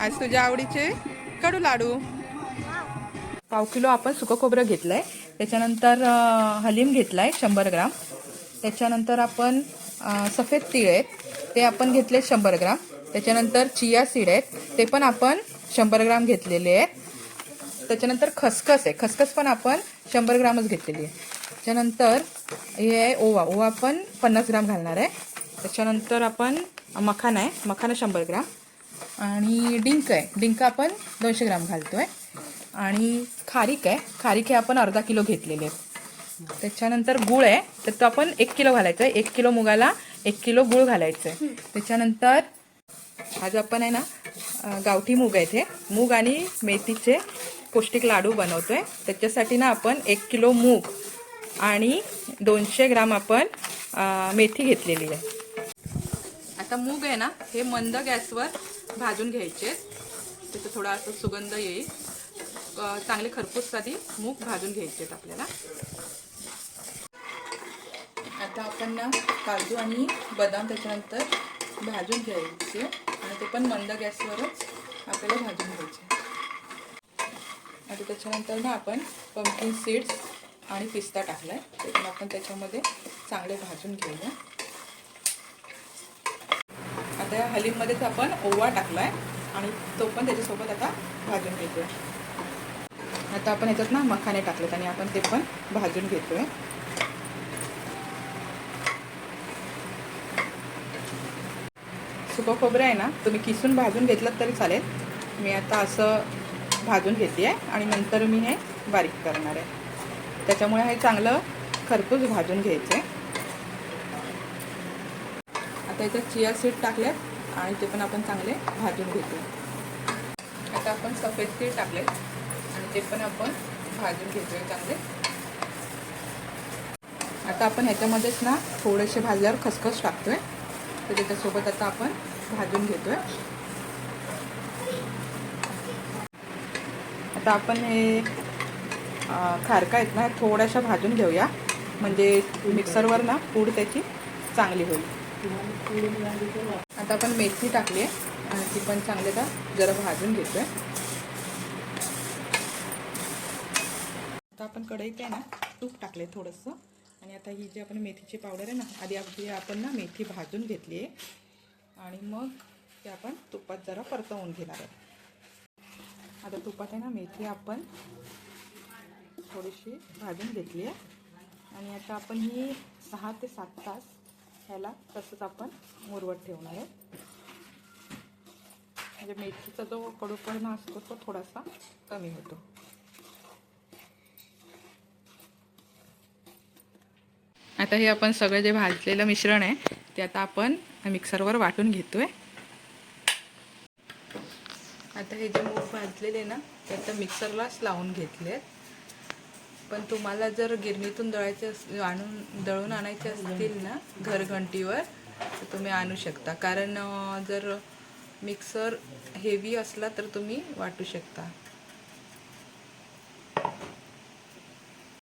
आज तुझ्या आवडीचे कडू लाडू. पाव किलो आपण सुकं खोबरं घेतलंय. त्याच्यानंतर हलीम हलीम घेतलाय शंभर ग्राम. त्याच्यानंतर आपण सफेद तीळ आहेत ते आपण घेतले शंभर ग्राम. त्याच्यानंतर चिया सीड आहेत ते पण आपण शंभर ग्राम घेतलेले आहेत. त्याच्यानंतर खसखस आहे खसखस पण आपण शंभर ग्रामच घेतलेली आहे. त्याच्यानंतर हे आहे ओवा ओवा आपण पन्नास ग्राम घालणार आहे. त्याच्यानंतर आपण मखाना आहे मखाना शंभर ग्राम. आणि डिंक आहे. डिंक आपण दोनशे ग्राम घालतोय. आणि खारीक आहे. खारीक हे आपण अर्धा किलो घेतलेले आहेत. त्याच्यानंतर गुळ आहे. तर तो आपण एक किलो घालायचा आहे एक किलो मुगाला एक किलो गुळ घालायचं आहे त्याच्यानंतर आज आपण आहे ना गावठी मूग आहे ते मूग आणि मेथीचे पौष्टिक लाडू बनवतोय. त्याच्यासाठी ना आपण एक किलो मूग आणि दोनशे ग्राम आपण मेथी घेतलेली आहे. आता मूग आहे ना हे मंद गॅसवर भाजून घ्यायचे. त्याचा थोडा असं सुगंध येईल. चांगले खरपूस आधी मूग भाजून घ्यायचे आहेत आपल्याला. आता आपण ना काजू आणि बदाम त्याच्यानंतर भाजून घ्यायचे. आणि ते पण मंद गॅसवरच आपल्याला भाजून घ्यायचे. आता त्याच्यानंतर ना आपण पंपकिन सीड्स आणि पिस्ता टाकलाय. ते पण आपण त्याच्यामध्ये चांगले भाजून घेऊया. त्या हलीमध्येच हलीममध्येच आपण ओवा टाकलाय आणि तो पण त्याच्यासोबत आता भाजून घेतोय. आता आपण ह्याच्यात ना मखाने टाकलेत आणि आपण ते पण भाजून घेतोय. सुकं खोबरं आहे ना तुम्ही किसून भाजून घेतलं तरी चालेल. मी आता असं भाजून घेते आहे आणि नंतर मी हे बारीक करणार आहे. त्याच्यामुळे हे चांगलं खरपूस भाजून घ्यायचं आहे आता याच्यात चिया सीड टाकल्यात आणि ते पण आपण चांगले भाजून घेतो आता आपण सफेद तीळ टाकले आणि ते पण आपण भाजून घेतोय चांगले. आता आपण ह्याच्यामध्येच ना थोडेसे भाजल्यावर खसखस टाकतोय. तर त्याच्यासोबत आता आपण भाजून घेतोय. आता आपण हे खारका आहेत ना थोड्याशा भाजून घेऊया. म्हणजे मिक्सरवर ना पूड त्याची चांगली होईल. आता आपण मेथी टाकली आहे. आणि ती पण चांगली का जरा भाजून घेतोय. आता आपण कढईत आहे ना तूप टाकले थोडंसं. आणि आता ही जी आपण मेथीची पावडर आहे ना आधी आपली आपण ना मेथी भाजून घेतली आहे. आणि मग ते आपण तुपात जरा परतवून घेणार आहे. आता तुपात आहे ना मेथी आपण थोडीशी भाजून घेतली आहे. आणि आता आपण ही सहा ते सात तास ह्याला तसंच आपण मुरवत ठेवणार आहे. म्हणजे मेथीचा जो कडूपणा असतो तो थोडासा कमी होतो. आता हे आपण सगळं जे भाजलेलं मिश्रण आहे ते आता आपण मिक्सरवर वाटून घेतोय. आता हे जे मूग भाजलेले ना ते आता मिक्सरलाच लावून घेतले आहेत पण तुम्हाला जर गिरणीतून दळायचे अस- आणून दळून आणायचे असतील ना घरघंटीवर तर तुम्ही आणू शकता. कारण जर मिक्सर हेवी असला तर तुम्ही वाटू शकता.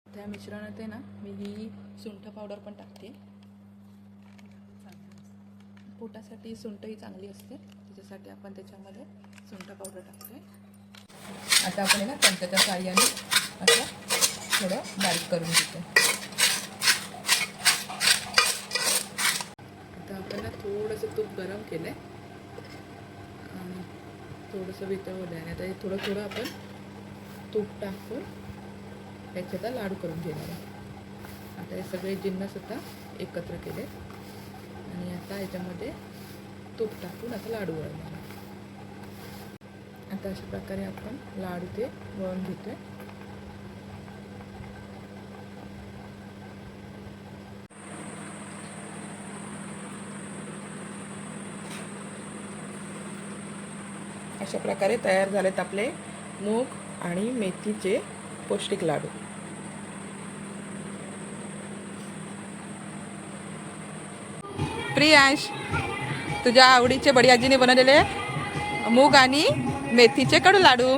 त्या मिश्रणात आहे ना मी ही सुंठ पावडर पण टाकते. पोटासाठी सुंठ ही चांगली असते. त्याच्यासाठी आपण त्याच्यामध्ये सुंठ पावडर टाकतोय आता आपण ना चमच्याच्या साह्याने असं थोडं बारीक करून घेतो. आता आपण ना थोडंसं तूप गरम केलं आहे आणि थोडंसं वितळवलं आहे आणि आता हे थोडं थोडं आपण तूप टाकून त्याचे आता लाडू करून घेणार आहे. आता हे सगळे जिन्नस आता एकत्र केले. आणि आता याच्यामध्ये तूप टाकून आता लाडू वळणार आता अशा प्रकारे आपण लाडू ते वळून घेतो आहे अशा प्रकारे तयार झालेत आपले मूग आणि मेथीचे पौष्टिक लाडू. प्रियांश तुझ्या आवडीचे बडी आजीने बनवलेले मूग आणि मेथीचे कडू लाडू.